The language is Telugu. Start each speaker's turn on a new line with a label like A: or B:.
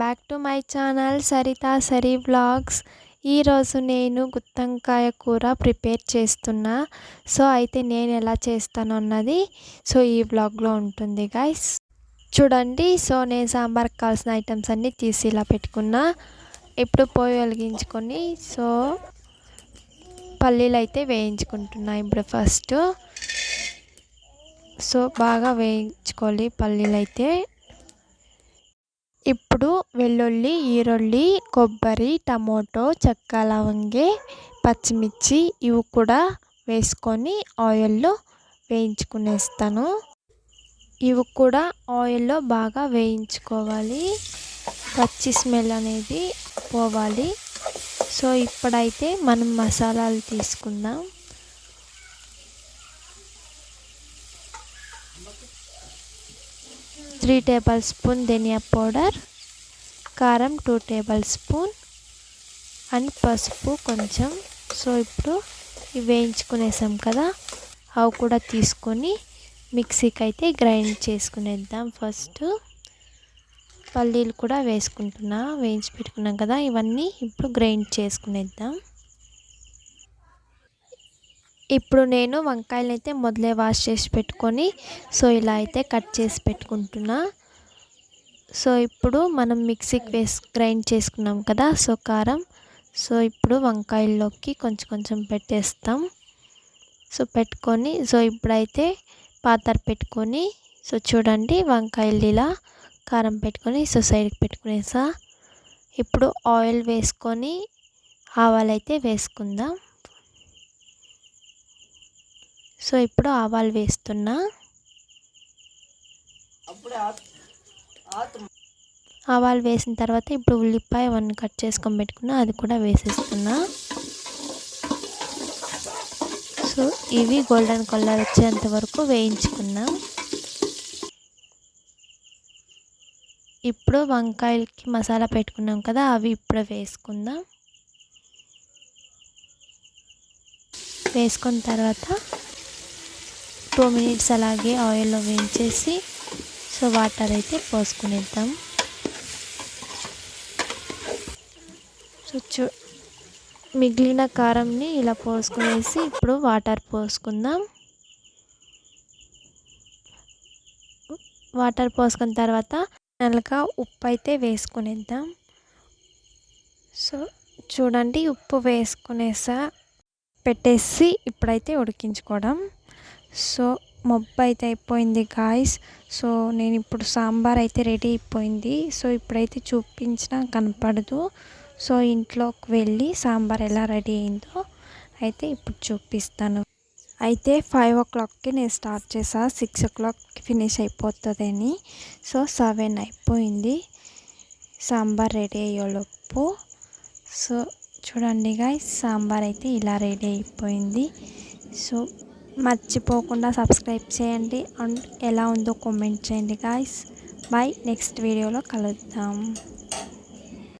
A: Back to my channel Saritha Sari blogs ఈరోజు నేను గుత్తంకాయ కూర ప్రిపేర్ చేస్తున్నా. సో అయితే నేను ఎలా చేస్తాను అన్నది సో ఈ బ్లాగ్లో ఉంటుంది గాయస్ చూడండి సో నేను సాంబార్కి కావాల్సిన ఐటమ్స్ అన్నీ తీసి ఇలా పెట్టుకున్నా. ఇప్పుడు పోయి వెలిగించుకొని సో పల్లీలు అయితే వేయించుకుంటున్నా ఇప్పుడు ఫస్ట్ సో బాగా వేయించుకోవాలి పల్లీలు అయితే. ఇప్పుడు వెల్లుల్లి ఈరుల్లి కొబ్బరి టమోటో చెక్క లవంగి పచ్చిమిర్చి ఇవి కూడా వేసుకొని ఆయిల్లో వేయించుకునేస్తాను. ఇవి కూడా ఆయిల్లో బాగా వేయించుకోవాలి. పచ్చి స్మెల్ అనేది పోవాలి. సో ఇప్పుడైతే మనం మసాలాలు తీసుకుందాం. త్రీ టేబుల్ స్పూన్ ధనియా పౌడర్ కారం టూ టేబుల్ స్పూన్ అండ్ పసుపు కొంచెం. సో ఇప్పుడు ఇవి వేయించుకునేసాం కదా అవి కూడా తీసుకొని మిక్సీకి అయితే గ్రైండ్ చేసుకునేద్దాం ఫస్ట్. పల్లీలు కూడా వేసుకుంటున్నా వేయించి పెట్టుకున్నాం కదా ఇవన్నీ ఇప్పుడు గ్రైండ్ చేసుకునేద్దాం. ఇప్పుడు నేను వంకాయలు అయితే మొదలే వాష్ చేసి పెట్టుకొని సో ఇలా అయితే కట్ చేసి పెట్టుకుంటున్నా. సో ఇప్పుడు మనం మిక్సీకి వేసి గ్రైండ్ చేసుకున్నాం కదా సో కారం. సో ఇప్పుడు వంకాయల్లోకి కొంచెం కొంచెం పెట్టేస్తాం. సో పెట్టుకొని సో ఇప్పుడైతే పాతర పెట్టుకొని సో చూడండి వంకాయలు ఇలా కారం పెట్టుకొని సో సైడ్కి పెట్టుకునేసా. ఇప్పుడు ఆయిల్ వేసుకొని ఆవాలైతే వేసుకుందాం. సో ఇప్పుడు ఆవాలు వేస్తున్నా. ఆవాలు వేసిన తర్వాత ఇప్పుడు ఉల్లిపాయ వన్ కట్ చేసుకొని పెట్టుకున్నా అది కూడా వేసేస్తున్నా. సో ఇవి గోల్డెన్ కలర్ వచ్చేంత వరకు వేయించుకున్నాం. ఇప్పుడు వంకాయలకి మసాలా పెట్టుకున్నాం కదా అవి ఇప్పుడు వేసుకుందాం. వేసుకున్న తర్వాత టూ మినిట్స్ అలాగే ఆయిల్లో వేయించేసి సో వాటర్ అయితే పోసుకునేద్దాం. సో చూ మిగిలిన కారంని ఇలా పోసుకునేసి ఇప్పుడు వాటర్ పోసుకుందాం. వాటర్ పోసుకున్న తర్వాత నెలగా ఉప్పు అయితే వేసుకునేద్దాం. సో చూడండి ఉప్పు వేసుకునేసా పెట్టేసి ఇప్పుడైతే ఉడికించుకోవడం. సో మొబ్బు అయితే అయిపోయింది గాయస్ సో నేను ఇప్పుడు సాంబార్ అయితే రెడీ అయిపోయింది. సో ఇప్పుడైతే చూపించినా కనపడదు. సో ఇంట్లోకి వెళ్ళి సాంబార్ ఎలా రెడీ అయిందో అయితే ఇప్పుడు చూపిస్తాను. అయితే ఫైవ్ ఓ క్లాక్కి నేను స్టార్ట్ చేసా. సిక్స్ ఓ క్లాక్కి ఫినిష్ అయిపోతుందని. సో సెవెన్ అయిపోయింది. సాంబార్ రెడీ అయ్యేలోపు. సో చూడండి గాయస్ సాంబార్ అయితే ఇలా రెడీ అయిపోయింది. సో మర్చిపోకుండా సబ్స్క్రైబ్ చేయండి. అండ్ ఎలా ఉందో కామెంట్ చేయండి గాయస్ బాయ్ నెక్స్ట్ వీడియోలో కలుద్దాం.